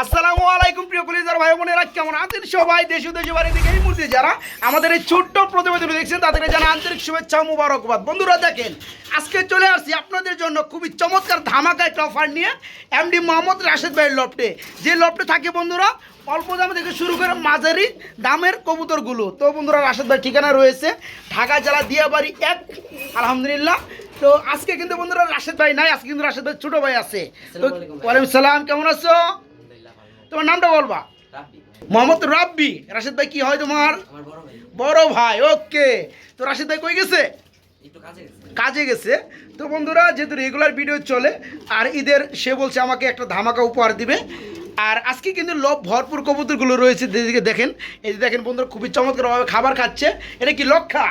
আসসালামু আলাইকুম প্রিয় কলিজার ভাই বোনেরা কেমন আছেন সবাই? দেশ ও দেশের বাড়ি থেকে এই মুহূর্তে যারা আমাদের এই ছোট্ট প্রতিবেদন দেখছেন তাদেরকে জানা আন্তরিক শুভেচ্ছা ও মুবারকবাদ। বন্ধুরা দেখেন আজকে চলে আসছি আপনাদের জন্য খুবই চমৎকার ধামাকা একটা অফার নিয়ে এমডি মোহাম্মদ রাশেদ ভাইয়ের লফটে। যে লফটে থাকে বন্ধুরা অল্প দাম থেকে শুরু করে মাঝারি দামের কবুতরগুলো। তো বন্ধুরা রাশেদ ভাই ঠিকানা রয়েছে ঢাকা জেলা দিয়াবাড়ি এক আলহামদুলিল্লাহ। তো আজকে কিন্তু বন্ধুরা রাশেদ ভাই নাই আজকে কিন্তু রাশেদ ভাই ছোট ভাই আছে। তো ওয়ালাইকুম সালাম কেমন আছো? তোমার নামটা বলবা? মোহাম্মদ রাব্বি। রাশেদ ভাই কি হয় তোমার? বড় ভাই। ওকে। তো রাশেদ ভাই কই গেছে? কাজে গেছে। তো বন্ধুরা যেহেতু রেগুলার ভিডিও চলে আর ঈদের সে বলছে আমাকে একটা ধামাকা উপহার দিবে। আর আজকে কিন্তু লব ভরপুর কবুতরগুলো রয়েছে যেদিকে দেখেন। এই যে দেখেন বন্ধুরা খুবই চমৎকারভাবে খাবার খাচ্ছে। এটা কি লক্ষা।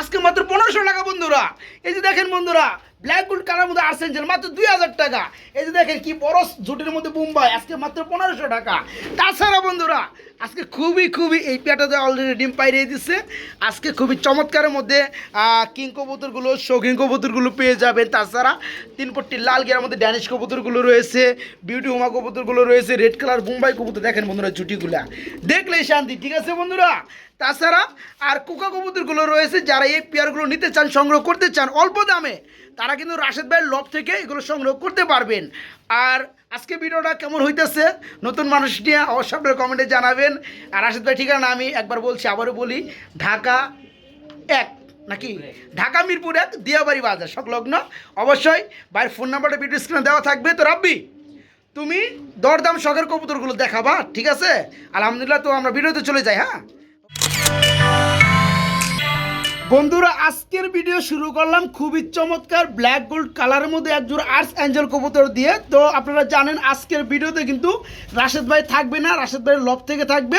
আজকে মাত্র পনেরোশো টাকা বন্ধুরা। এই যে দেখেন বন্ধুরা ব্ল্যাক গুড কালার মধ্যে আর্সেঞ্জেল মাত্র দুই হাজার টাকা। এই যে দেখেন কি বড় ঝুটের মধ্যে মুম্বাই আজকে মাত্র পনেরোশো টাকা। তাছাড়া বন্ধুরা, আজকে খুবই খুবই এই পেটাতে অলরেডি ডিম পাইরিয়ে দিচ্ছে আজকে খুবই চমৎকারের মধ্যে কিং কবুতরগুলো শৌখিন কবুতরগুলো পেয়ে যাবেন। তাছাড়া তিন পট্টি লাল গিয়ার মধ্যে ড্যানিশ কবুতরগুলো রয়েছে বিউটি হুমা কবুতরগুলো রয়েছে রেড কালার মুম্বাই কবুতর দেখেন বন্ধুরা জুটিগুলা। দেখলেই শান্তি, ঠিক আছে বন্ধুরা? তাছাড়া আর কুকা কবুতরগুলো রয়েছে, যারা এই পেয়ারগুলো নিতে চান, সংগ্রহ করতে চান অল্প দামে, তারা কিন্তু রাশেদ ভাইয়ের লব থেকে এগুলো সংগ্রহ করতে পারবেন। আর আজকে ভিডিওটা কেমন হইতেছে, নতুন মানুষ নিয়ে অবশ্যই আপনারা কমেন্টে জানাবেন। আর রাশেদ ভাই ঠিকানা আমি একবার বলছি, আবারও বলি, ঢাকা এক নাকি? ঢাকা মিরপুর এক, দিয়াবাড়ি বাজার সংলগ্ন। অবশ্যই ভাইয়ের ফোন নাম্বারটা ভিডিও স্ক্রিনে দেওয়া থাকবে। তো রাব্বি, তুমি দরদাম শখের কবুতরগুলো দেখাবা, ঠিক আছে? আলহামদুলিল্লাহ, তো আমরা ভিডিওতে চলে যাই হ্যাঁ? বন্ধুরা, আজকের ভিডিও শুরু করলাম খুবই চমৎকার ব্ল্যাক গোল্ড কালারের মধ্যে একজোড়া আর্টস অ্যাঞ্জেল কবুতর দিয়ে। তো আপনারা জানেন, আজকের ভিডিওতে কিন্তু রাশেদ ভাই থাকবে না, রাশেদ ভাইয়ের লব থেকে থাকবে।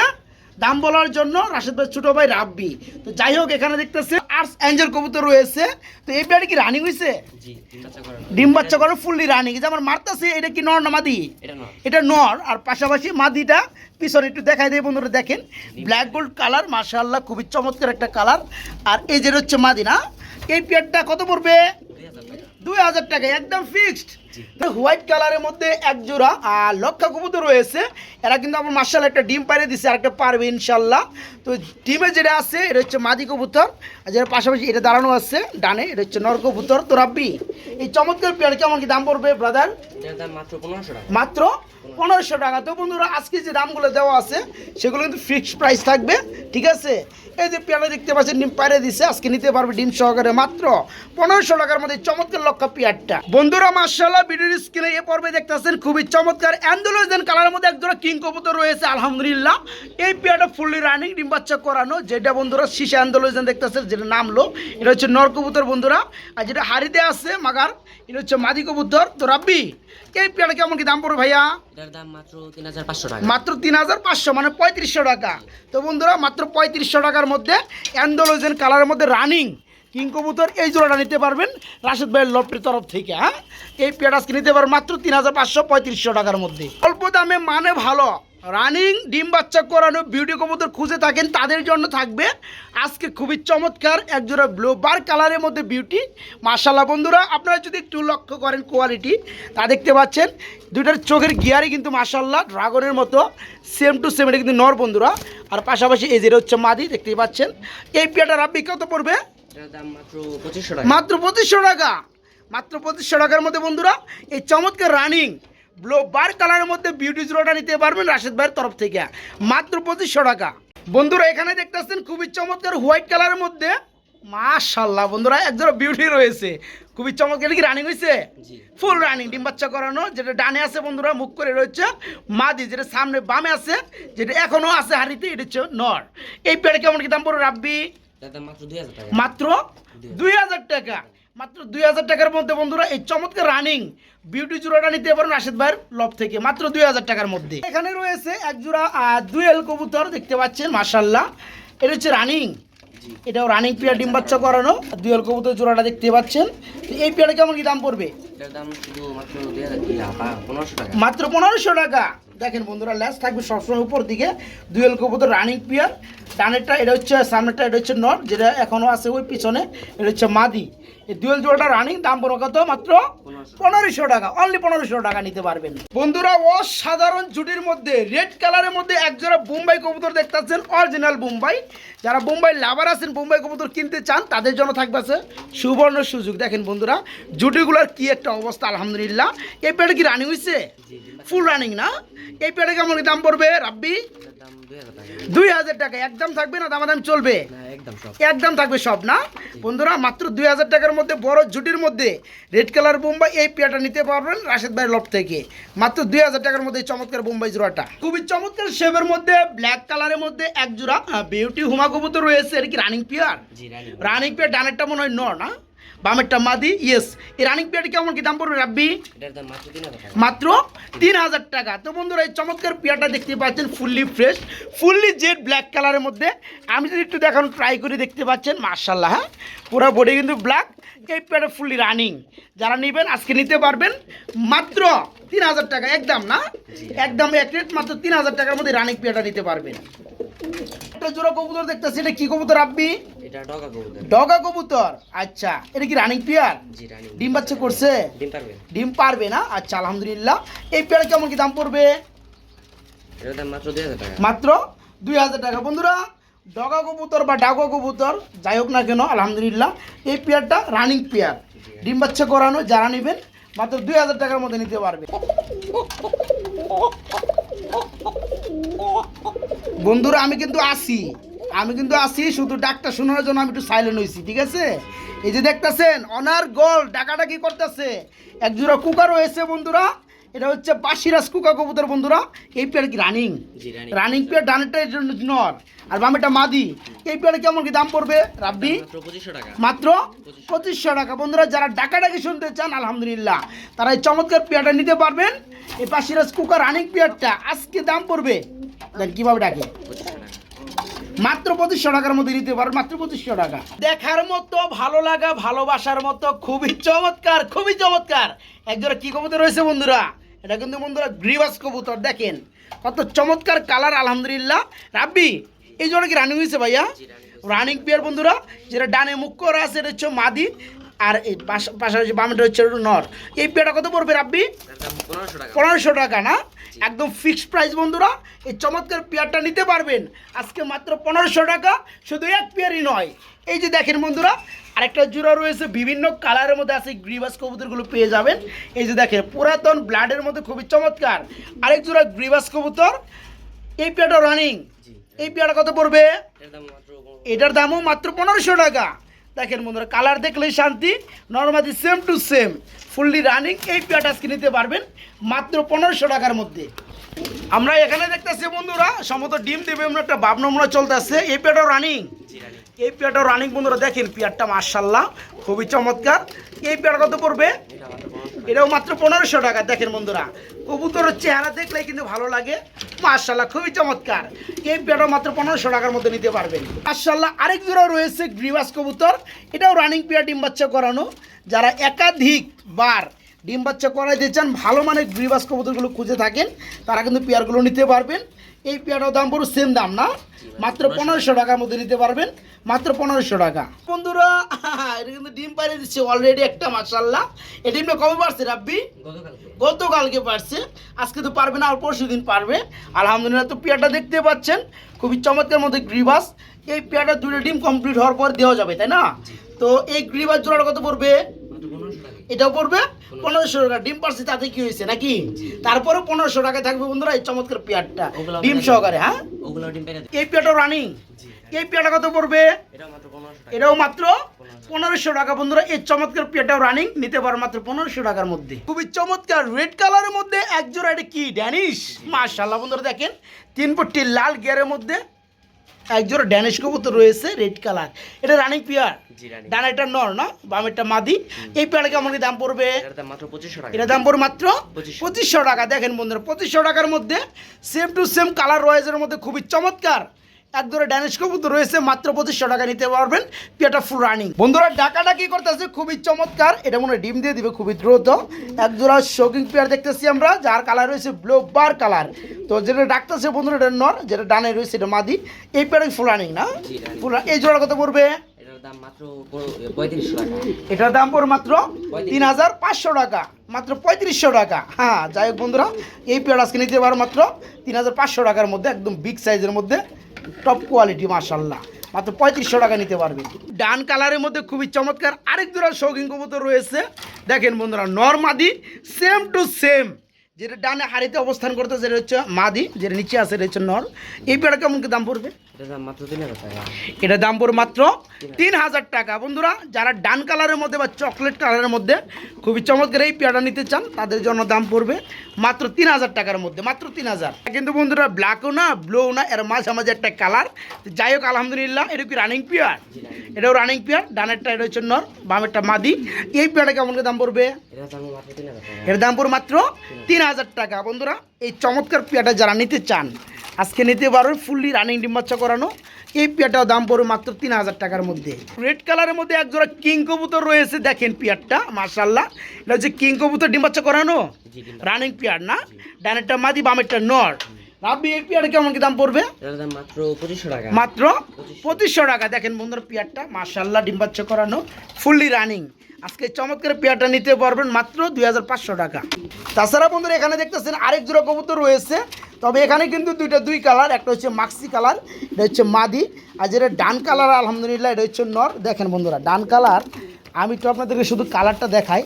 দাম বলার জন্য রাশেদ ভাই ছোটো ভাই রাব্বি। তো যাই হোক এখানে দেখতেছে আর্টস অ্যাঞ্জেল কবুতর রয়েছে। তো এই পেয়ারে কি রানিং হয়েছে ডিম বাচ্চা করে ফুললি রানিং যে আমার মারতাছে এটা কি নর না মাদি? এটা নর। আর পাশাপাশি মাদিটা পিছনে একটু দেখাই দিয়ে বন্ধুরা দেখেন। ব্ল্যাক গোল্ড কালার মাশাআল্লাহ খুবই চমৎকার একটা কালার আর এই যে হচ্ছে মাদি না? এই পেয়ারটা কত পড়বে? দুই হাজার টাকা। একদম ফিক্সড হোয়াইট কালারের মধ্যে এক জোড়া আর লক্ষা কবুতর রয়েছে। এরা কিন্তু আমার মার্শাল একটা ডিম পাইরে দিছে আর একটা পারবে ইনশাল্লাহ তো ডিমে যেটা আছে এটা হচ্ছে মাদি কবুতর আর যেটা পাশাপাশি এটা দাঁড়ানো আছে ডানে এটা হচ্ছে নর কবুতর। তো রাব্বি এই চমৎকার পেয়ার কেমন কি দাম পড়বে ব্রাদার মাত্র পনেরোশো মাত্র পনেরোশো টাকা। তো বন্ধুরা, আজকে যে দামগুলো দেওয়া আছে, সেগুলো কিন্তু ফিক্সড প্রাইস থাকবে, ঠিক আছে? এই যে পেয়ারা দেখতে পাচ্ছেন, ডিম পাইরে দিছে, আজকে নিতে পারবে ডিম সহকারে মাত্র পনেরোশো টাকার মধ্যে চমৎকার লক্ষ্য পেয়ারটা। বন্ধুরা মার্শাল্লাহ ভিডিওর স্ক্রিনে এ পর্বে দেখতেছেন, খুবই চমৎকার অ্যান্ডোলোজেন কালারের মধ্যে একজোড়া কিং কবুতর রয়েছে, আলহামদুলিল্লাহ। এই পেয়ারটা ফুললি রানিং ডিম বাচ্চা করানো, যেটা বন্ধুরা শিশা অ্যান্ডোলোজেন দেখতেছেন, যেটা নামলো এটা হচ্ছে নর কবুতর বন্ধুরা, আর যেটা হাড়িতে আছে, মাগার, এটা হচ্ছে মাদি কবুতর। তো রাব্বি এই পেয়ারা কেমন কি দাম পড়বে ভাইয়া? এটার দাম মাত্র তিন হাজার পাঁচশো টাকা। মাত্র তিন হাজার পাঁচশো মানে পঁয়ত্রিশশো টাকা। তো বন্ধুরা মাত্র পঁয়ত্রিশশো টাকার মধ্যে অ্যান্ডোলোজেন কালারের মধ্যে রানিং কিং কবুতর এই জোড়াটা নিতে পারবেন রাশেদ ভাইয়ের লপটির তরফ থেকে হ্যাঁ? এই পেয়ারাজকে কিনতে পারবেন মাত্র তিন হাজার পাঁচশো পঁয়ত্রিশশো টাকার মধ্যে। অল্প দামে মানে ভালো। রানিং ডিম বাচ্চা করানো বিউটি কবুতর খুঁজে থাকেন তাদের জন্য থাকবে আজকে খুবই চমৎকার একজোড়া ব্লু বার কালারের মধ্যে বিউটি। মার্শাল্লাহ বন্ধুরা আপনারা যদি একটু লক্ষ্য করেন কোয়ালিটি তা দেখতে পাচ্ছেন দুইটার চোখের গিয়ারই কিন্তু মার্শাল্লাহ ড্রাগনের মতো সেম টু সেম এটা কিন্তু নর বন্ধুরা। আর পাশাপাশি এই যেটা হচ্ছে মাদি দেখতেই পাচ্ছেন। এই পেয়াটার আপনি কত পড়বে? মাত্র পঁচিশশো টাকা। মাত্র পঁচিশশো টাকার মধ্যে বন্ধুরা এই চমৎকার রানিং বার কালারের মধ্যে বিউটি জোড়াটা নিতে পারবেন রাশেদ ভাইয়ের তরফ থেকে। মাত্র পঁচিশশো টাকা। বন্ধুরা এখানে দেখতেছেন খুবই চমৎকার হোয়াইট কালারের মধ্যে। মাশাল্লাহ বন্ধুরা একজোড়া বিউটি রয়েছে। খুবই চমৎকার কি রানিং হয়েছে ফুল রানিং ডিম বাচ্চা করানো যেটা ডানে আছে বন্ধুরা মুখ করে রয়েছে। মাদি যেটা সামনে বামে আছে যেটা এখনও আছে হাড়িতে এটা হচ্ছে নর। এই পেড়ে কেমন কি দাম পড়ো রাব্বি? মাত্র দুই হাজার টাকা। মাত্র দুই হাজার টাকার মধ্যে বন্ধুরা এই চমৎকার রানিং বিউটি জোড়াটা নিতে পারেন রাশেদ ভাইয়ের লব থেকে মাত্র দুই হাজার টাকার মধ্যে। এখানে রয়েছে এক জোড়া দুয়েল কবুতর দেখতে পাচ্ছেন মার্শাল্লাহ এটা হচ্ছে রানিং এটাও রানিং পেয়ার ডিম বাচ্চা করানো। দুয়েল কবুতর জোড়াটা দেখতে পাচ্ছেন। এই পেয়ারে কেমন কি দাম পড়বে? মাত্র পনেরোশো টাকা। দেখেন বন্ধুরা ল্যাস থাকবে সবসময় উপর দিকে। দুয়েল কবুতর রানিং পিয়ার। ডানেরটা এটা হচ্ছে সামনেরটা এটা হচ্ছে নট যেটা এখনও আছে ওই পিছনে এটা হচ্ছে মাদি। এই দুয়েল জোড়াটা রানিং দাম পড়ো কত? মাত্র পনেরোশো। টাকা। অনলি পনেরোশো টাকা নিতে পারবেন। বন্ধুরা অসাধারণ জুটির মধ্যে রেড কালারের মধ্যে একজোড়া বোম্বাই কবুতর দেখতেছেন অরিজিনাল বোম্বাই যারা বোম্বাই লাভার আছেন বোম্বাই কবুতর কিনতে চান তাদের জন্য থাকবে আছে সুবর্ণ সুযোগ। দেখেন বন্ধুরা জুটিগুলোর কি একটা অবস্থা আলহামদুলিল্লাহ। এই পেটে কি রানিং হয়েছে ফুল রানিং না? এই প্যাডে কেমন দাম পড়বে রাব্বি? দুই হাজার টাকা। একদম থাকবে না দামাদাম চলবে? একদম থাকবে সব না? বন্ধুরা মাত্র দুই হাজার টাকার মধ্যে বড় জুটির মধ্যে রেড কালার বোম্বাই এই পেয়াটা নিতে পারবেন রাশেদ ভাইয়ের লফ থেকে। মাত্র দুই হাজার টাকার মধ্যে এই চমৎকার বোম্বাই জোড়াটা। খুবই চমৎকার শেপের মধ্যে ব্ল্যাক কালারের মধ্যে এক জোড়া বিউটি হুমা কবুতর রয়েছে। আর কি রানিং পিয়ার রানিং পেয়ার ডানেরটা মনে হয় ন না? বামেরটা মাদি ইয়েস এই রানিং পেয়ারটি কেমন কি দাম পড়বে রাব্বি? মাত্র তিন হাজার টাকা। তো বন্ধুরা এই চমৎকার পেয়ারটা দেখতে পাচ্ছেন fully fresh fully jet black কালারের মধ্যে। আমি যদি একটু দেখানো ট্রাই করে দেখতে পাচ্ছেন মার্শাল্লাহ হ্যাঁ? পুরো বডি কিন্তু ব্ল্যাক এই পেয়ারটা ফুললি রানিং যারা নেবেন আজকে নিতে পারবেন মাত্র তিন হাজার টাকা। একদম না? একদম এক রেট মাত্র তিন হাজার টাকার মধ্যে রানিং পেয়ারটা নিতে পারবেন। একটা জোড়া কবুতর দেখতেছি এটা কি কবুতর আপনি এটা ডগা কবুতর। ডগা কবুতর? আচ্ছা এটা কি রানিং পেয়ার? জি রানি ডিম বাচ্চা করছে? ডিম পারবে। ডিম পারবে না? আচ্ছা আলহামদুলিল্লাহ। এই পেয়ারা কেমন কি দাম পড়বে? এটার দাম মাত্র দুই হাজার টাকা। মাত্র দুই হাজার টাকা। বন্ধুরা ডগা কবুতর বা ডাগা কবুতর যাই হোক না কেন আলহামদুলিল্লাহ এই পেয়ারটা রানিং পেয়ার। ডিম বাচ্চা করানো যারা নেবেন মাত্র দুই হাজার টাকার মধ্যে নিতে পারবে। বন্ধুরা আমি কিন্তু আসি। আমি কিন্তু আসি শুধু ডাকটা শোনার জন্য আমি একটু সাইলেন্ট হয়েছি ঠিক আছে? এই যে দেখতেছেন অনার গোল ডাকাটা কি করতেছে? এক জোড়া কুকার রয়েছে বন্ধুরা এটা হচ্ছে বাসিরাজ কুকা কবুতর বন্ধুরা এই পেয়ার কি রানিং রানিং পেয়ার। ডানেরটা নর আর বামেরটা মাদি। এই পেয়ারে কেমন কি দাম পড়বে রাব্বি? মাত্র পঁচিশশো টাকা। বন্ধুরা যারা ডাকাডাকি শুনতে চান আলহামদুলিল্লাহ তারা এই চমৎকার পেয়ারটা নিতে পারবেন। এই পাশিরাজ কুকার রানিং পেয়ারটা আজকে দাম পড়বে দেন কীভাবে ডাকে। মাত্র পঁচিশশো টাকার মধ্যে নিতে পারো মাত্র পঁচিশশো টাকা। দেখার মতো ভালো লাগা ভালোবাসার মতো খুবই চমৎকার খুবই চমৎকার। একজোড়া কি কবুতর রয়েছে বন্ধুরা? এটা কিন্তু বন্ধুরা গ্রিবাস কবুতর দেখেন। কত চমৎকার কালার আলহামদুলিল্লাহ। রাব্বি এই জন্য কি রানিং হয়েছে ভাইয়া? রানিং পেয়ার বন্ধুরা যেটা ডানে মুখ করা আছে এটা হচ্ছে মাদি। আর এই পাশ- পাশাপাশি বামটা হচ্ছে নর। এই পেয়ারটা কত পড়বে রাব্বি? পনেরোশো টাকা। না? একদম ফিক্সড প্রাইস বন্ধুরা এই চমৎকার পেয়ারটা নিতে পারবেন। আজকে মাত্র পনেরোশো টাকা শুধু এক পেয়ারই নয়। এই যে দেখেন বন্ধুরা আরেকটা জোড়া রয়েছে বিভিন্ন কালারের মধ্যে আছে গ্রিবাস কবুতরগুলো পেয়ে যাবেন। এই যে দেখেন পুরাতন ব্লাডের মধ্যে খুবই চমৎকার। আরেক জোড়া গ্রিবাস কবুতর এই পেয়ারটা রানিং এই পেয়ারটা কত পড়বে? এটার দামও মাত্র পনেরোশো টাকা। দেখেন বন্ধুরা কালার দেখলেই শান্তি। Normally same to same fully running এই পেয়ারটা আজকে নিতে পারবেন মাত্র পনেরোশো টাকার মধ্যে। আমরা এখানে দেখতেছি বন্ধুরা, সম্ভবত ডিম দেবে একটা বাবনমরা চলতে চলতেছে। এই জি রানি এই পেয়ারটাও রানিং বন্ধুরা দেখেন, পেয়ারটা মার্শাল্লাহ খুবই চমৎকার। এই পেয়ার কত পড়বে? এটাও মাত্র পনেরোশো টাকা, দেখেন বন্ধুরা। কবুতরের চেহারা দেখলেই কিন্তু ভালো লাগে। মার্শাল্লাহ খুবই চমৎকার। এই পেয়ারও মাত্র পনেরোশো টাকার মধ্যে নিতে পারবেন। মার্শাল্লাহ আরেক জোড়া রয়েছে গ্রিবাস কবুতর। এটাও রানিং পেয়ার, ডিম বাচ্চা করানো। যারা একাধিক বার ডিম বাচ্চা করাইতে চান, ভালো মানের গ্রিবাস কবুতরগুলো খুঁজে থাকেন, তারা কিন্তু পেয়ারগুলো নিতে পারবেন। এই পেয়ারটার দাম পুরো সেম দাম না? মাত্র পনেরোশো টাকার মধ্যে নিতে পারবেন, মাত্র পনেরোশো টাকা। বন্ধুরা, এটা কিন্তু ডিম পাড়ে দিচ্ছে অলরেডি একটা মার্শাল্লাহ এই ডিমটা কবে পারছে রাব্বি? গতকালকে পারছে। আজকে তো পারবে না, আর পরশু দিন পারবে। আলহামদুলিল্লাহ তো পেয়ারটা দেখতে পাচ্ছেন, খুবই চমৎকার মধ্যে গ্রিবাস এই পেয়ারটা দুটো ডিম কমপ্লিট হওয়ার পর দেওয়া যাবে, তাই না? তো এই গ্রিবাস জোড়াটা কত পড়বে? এটাও পড়বে? পনেরোশো টাকা। ডিম পারছে তাতে কি হয়েছে নাকি? তারপরে পনেরোশো টাকা থাকবে বন্ধুরা এই চমৎকার পেয়ারটা ডিম সহকারে হ্যাঁ? এই পেয়ারটাও রানিং এই পেয়ারটা কত পড়বে? এটাও মাত্র পনেরোশো টাকা। বন্ধুরা এই চমৎকার পেটাও রানিং নিতে পারো মাত্র পনেরোশো টাকার মধ্যে। খুবই চমৎকার। রেড কালারের মধ্যে একজোড়া এটা কি? ড্যানিশ মাশাল্লাহ বন্ধুরা দেখেন তিন পট্টি লাল গিয়ারের মধ্যে এক জোড়া ড্যানিশ কবুতর রয়েছে রেড কালার এটা রানিং পিয়ার ডানাটা নর না বামেরটা মাদি। এই পেয়ারটা কেমন কি দাম পড়বে? এটা দাম পড়বে মাত্র পঁচিশশো। পঁচিশশো টাকা। দেখেন বন্ধুরা পঁচিশশো টাকার মধ্যে সেম টু সেম কালার রয়েছে মধ্যে খুবই চমৎকার। এক ধরে ড্যানিশ কবুতর রয়েছে মাত্র পঁচিশশো টাকা নিতে পারবেন পেটা ফুল রানিং বন্ধুরা ডাকাটা কি করতেছে? খুবই চমৎকার। এটা মনে ডিম দিয়ে দিবে খুবই দ্রুত। এক জোড়া শোকিং পেয়ার দেখতেছি আমরা যার কালার রয়েছে ব্লু বার কালার তো যেটা ডাকতেছে বন্ধুরা এটা নর যেটা ডানে রয়েছে এটা মাদি। এই পেয়ারই ফুল রানিং না? ফুল এই জোড়া কত পড়বে? এটার দাম পড়ে মাত্র তিন হাজার পাঁচশো টাকা। মাত্র পঁয়ত্রিশশো টাকা। হ্যাঁ যাই হোক বন্ধুরা এই পেয়ার আজকে নিতে পারো মাত্র তিন হাজার পাঁচশো টাকার মধ্যে একদম বিগ সাইজের মধ্যে। টপ কোয়ালিটি মার্শাল্লাহ মাত্র পঁয়ত্রিশশো টাকা নিতে পারবে। ডান কালারের মধ্যে খুবই চমৎকার। আরেক দুটো শৌখিন কবুতর রয়েছে। দেখেন বন্ধুরা, নর্মাদি সেম টু সেম যেটা ডানে হাড়িতে অবস্থান করতেছে যেটা হচ্ছে মাদি যেটা নিচে আছে এটা হচ্ছে নর। এই পেয়ারটা কেমন কি দাম পড়বে? এটা দাম পড়ে মাত্র তিন হাজার। টাকা। বন্ধুরা যারা ডান কালারের মধ্যে বা চকলেট কালারের মধ্যে খুবই চমৎকার এই পেয়ারটা নিতে চান তাদের জন্য দাম পড়বে মাত্র তিন হাজার টাকার মধ্যে মাত্র তিন হাজার। কিন্তু বন্ধুরা ব্ল্যাকও না ব্লুও না এর মাঝামাঝি একটা কালার যাই হোক আলহামদুলিল্লাহ এটা কি রানিং পেয়ার এটাও রানিং পেয়ার ডানেরটা এটা হচ্ছে নর বামেরটা মাদি এই পেয়ারটা কেমন দাম পড়বে? এর দাম পড়ে মাত্র তিন হাজার। হাজার টাকা। বন্ধুরা এই চমৎকার পেয়ারটা যারা নিতে চান আজকে নিতে পারবেন ফুললি রানিং ডিম বাচ্চা করানো। এই পেয়ারটাও দাম পড়বে মাত্র তিন হাজার টাকার মধ্যে। রেড কালারের মধ্যে একজোড়া কিং কবুতর রয়েছে দেখেন পেয়ারটা মার্শাল্লাহ এটা হচ্ছে কিং কবুতর ডিম বাচ্চা করানো? রানিং পেয়ার না? ডানেরটা মাদি বামেরটা নর। রাব্বি এই পেয়ারে কেমন কি দাম পড়বে? মাত্র পঁচিশশো টাকা। মাত্র পঁচিশশো। টাকা। দেখেন বন্ধুরা পেয়ারটা মার্শাল্লাহ ডিম বাচ্চা করানো ফুললি রানিং আজকে চমৎকার পেয়ারটা নিতে পারবেন মাত্র দুই হাজার পাঁচশো টাকা। তাছাড়া বন্ধুরা এখানে দেখতেছেন আরেক জোড়া কবুতর রয়েছে। তবে এখানে কিন্তু দুইটা দুই কালার একটা হচ্ছে মাক্সি কালার এটা হচ্ছে মাদি আর যেটা ডান কালার আলহামদুলিল্লাহ এটা হচ্ছে নর। দেখেন বন্ধুরা ডান কালার। আমি তো আপনাদেরকে শুধু কালারটা দেখাই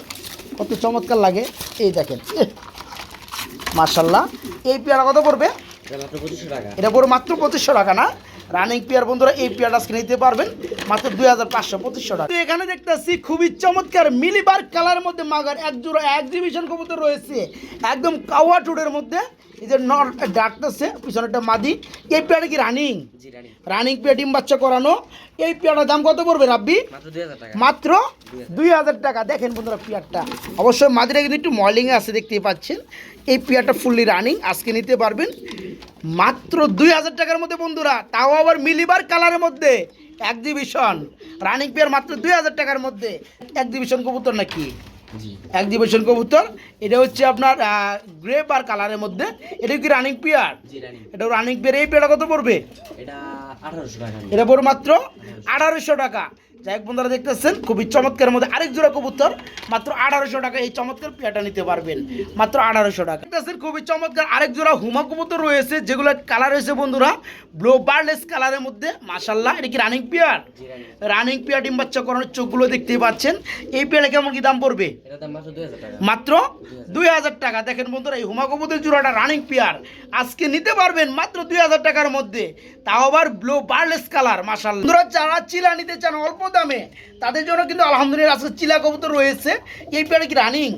কত চমৎকার লাগে। এই দেখেন মার্শাল্লাহ এই পেয়ারা কত পড়বে? এটা পুরো মাত্র পঁচিশশো টাকা না? রানিং পেয়ার বন্ধুরা, এই পেয়ার আজকে নিতে পারবেন। মাত্র দুই হাজার পাঁচশো পঁচিশশো টাকা। এখানে দেখতেছি খুবই চমৎকার মিলিবার কালার মধ্যে মাগার, এক জোড়া এক্সিবিশন কবুতর রয়েছে। একদম কাওয়া টুডের মধ্যে। এই যে নর ডাকতেছে পিছনেরটা মাদি। এই পেয়ারটা কি রানিং? রানিং। পেয়ার ডিম বাচ্চা করানো। এই পেয়ারটার দাম কত পড়বে রাব্বি? মাত্র দুই হাজার টাকা। দেখেন বন্ধুরা পেয়ারটা। অবশ্যই মাদিরা কিন্তু একটু ময়লিংয়ে আছে দেখতেই পাচ্ছেন। এই পেয়ারটা ফুললি রানিং আজকে নিতে পারবেন। মাত্র দুই হাজার টাকার মধ্যে বন্ধুরা তাও আবার মিলিবার কালারের মধ্যে। এক্সিবিশন রানিং পেয়ার মাত্র দুই হাজার টাকার মধ্যে। এক্সিবিশন কবুতর নাকি? জি। এক্সিবিশন কবুতর এটা হচ্ছে আপনার গ্রেপ আর কালারের মধ্যে। এটা কি রানিং পেয়ার এটা রানিং পেয়ার এই পেয়ারটা কত পড়বে? এটা আঠারোশো টাকা। এটা পড়বে মাত্র আঠারোশো টাকা। যাই হোক বন্ধুরা দেখতেছেন খুবই চমৎকার মধ্যে আরেক জোড়া কবুতর মাত্র আঠারোশো টাকা। এই চমৎকার পেয়াটা নিতে পারবেন মাত্র আঠারোশো টাকা। দেখতেছেন খুবই চমৎকার আরেক জোড়া হুমা কবুতর রয়েছে যেগুলো কালার হয়েছে বন্ধুরা ব্লো বার্লেস কালারের মধ্যে মাসাল্লাহ এটা কি রানিং পেয়ার রানিং পেয়ার ডিম বাচ্চা করানোর চোখগুলো দেখতেই পাচ্ছেন। এই পেয়ারে কেমন কি দাম পড়বে? মাত্র দুই হাজার টাকা। দেখেন বন্ধুরা এই হুমা কবুতর জোড়াটা রানিং পেয়ার আজকে নিতে পারবেন মাত্র দুই হাজার টাকার মধ্যে। তাও আবার ব্লু বার্লেস কালার মাসাল বন্ধুরা যারা চিলা নিতে চান অল্প দামে। তাদের জন্য কিন্তু আলহামদুলিল্লাহ আজকে চিলা কবুতর রয়েছে। এই পেয়ারে কি রানিং?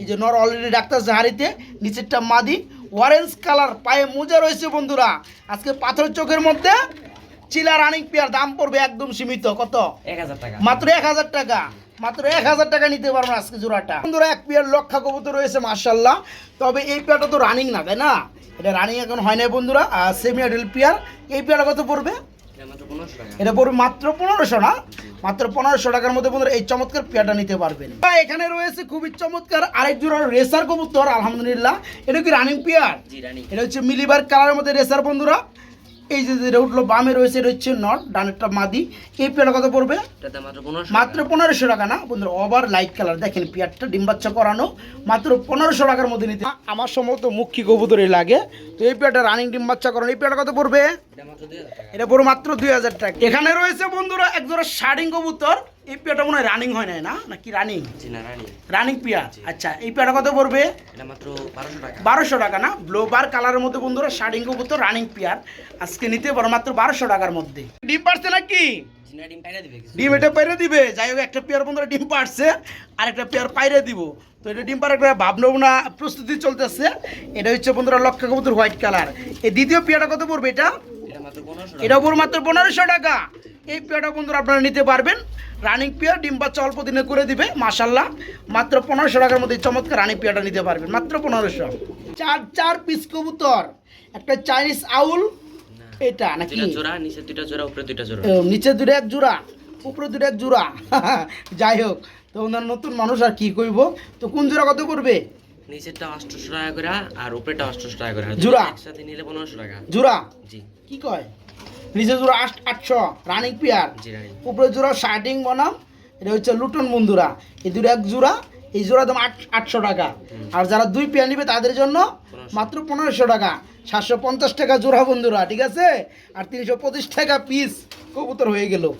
এই যে নর অলরেডি ডাক্তার হাড়িতে নিচেরটা মাদি অরেঞ্জ কালার পায়ে মোজা রয়েছে বন্ধুরা। আজকে পাথর চোখের মধ্যে চিলা রানিং পেয়ার দাম পড়বে একদম সীমিত। কত? এক হাজার টাকা। মাত্র এক হাজার টাকা। মাত্র এক হাজার টাকা নিতে পারবেন আজকে জোড়াটা। বন্ধুরা এক পেয়ার লক্ষা কবুতর রয়েছে মার্শাল্লাহ তবে এই পেয়ারটা তো রানিং না তাই না? এটা রানিং এখন হয় না বন্ধুরা। Semi adult pair. এই পেয়ারটা কত পড়বে? এটা পড়বে মাত্র পনেরোশো না? মাত্র পনেরোশো টাকার মধ্যে বন্ধুরা এই চমৎকার পেয়ারটা নিতে পারবেন। বা এখানে রয়েছে খুবই চমৎকার আরেক জোড়া রেসার কবুতর আলহামদুলিল্লাহ। এটা কি রানিং পেয়ার? এটা হচ্ছে মিলিবার কালারের মধ্যে রেসার বন্ধুরা। এই যে যেটা উঠল বামে রয়েছে এটা হচ্ছে নট ডানেরটা মাদি। এই পেয়ারটা কত পড়বে? মাত্র পনেরোশো টাকা। না? বন্ধুরা ওভার লাইট কালার। দেখেন পেয়ারটা ডিম বাচ্চা করানো। মাত্র পনেরোশো টাকার মধ্যে নিতে আমার সম্ভবত মুখী কবুতরই লাগে। তো এই পেয়ারটা রানিং ডিম বাচ্চা করানো। এই পেয়ারটা কত পড়বে? এটা টাকা। মাত্র দুই হাজার টাকা। এখানে রয়েছে বন্ধুরা একজোড়া শাড়িং কবুতর। এই পেয়ারটা মনে হয় রানিং হয় নাই না? নাকি রানিং জি না রানি রানিং পেয়ার? আচ্ছা এই পেয়ারটা কত পড়বে? এটা মাত্র বারোশো টাকা। বারোশো টাকা না? ব্লোবার কালারের মধ্যে বন্ধুরা শার্ডিং কবুতর রানিং পেয়ার। আজকে নিতে পারো মাত্র বারোশো টাকার মধ্যে। ডিম পারছে নাকি? ডিম এটা পাইরে দিবে। যাই হোক একটা পেয়ার বন্ধুরা ডিম পারছে। আর একটা পেয়ার পাইরে দিব। তো এটা ডিম পাড়ার একটা ভাবনা প্রস্তুতি চলতেছে। এটা হচ্ছে বন্ধুরা লক্ষা কবুতর হোয়াইট কালার এই দ্বিতীয় পেয়ারটা কত পড়বে এটা? এটা উপর মাত্র পনেরোশো টাকা। এই পেয়ারটা বন্ধুরা আপনারা নিতে পারবেন। রানিং পেয়ার ডিম বাচ্চা অল্প দিনে করে দিবে মাসাল্লাহ মাত্র পনেরোশো টাকার মধ্যে চমৎকার রানিং পেয়ারটা নিতে পারবেন মাত্র পনেরোশো। চার চার পিস কবুতর একটা চাইনিজ আউল এটা নাকি? জোড়া নিচে দুইটা জোড়া উপরে দুইটা জোড়া। নিচে দুটো এক জোড়া উপরে দুটো এক জোড়া। যাই হোক তো ওনার নতুন মানুষ আর কি কইব? তো কোন জোড়া কত করবে নিচেরটা আটশোশো টাকা করে আর উপরেটা আটশোশো টাকা করে। জোড়া? একসাথে নিলে পনেরোশো টাকা। জোড়া? জি। কি কয়? নিচে জোড়া আট- আটশো। রানিং পেয়ার উপরে জোড়া শার্টিং বনাম এটা হচ্ছে লুটন বন্ধুরা এই দুটো এক জোড়া এই জোড়া দাম আট আটশো টাকা। আর যারা দুই পেয়ার নিবে তাদের জন্য মাত্র পনেরোশো টাকা। সাতশো পঞ্চাশ টাকা জোড়া বন্ধুরা ঠিক আছে? আর তিনশো পঁচিশ টাকা পিস কবুতর হয়ে গেল।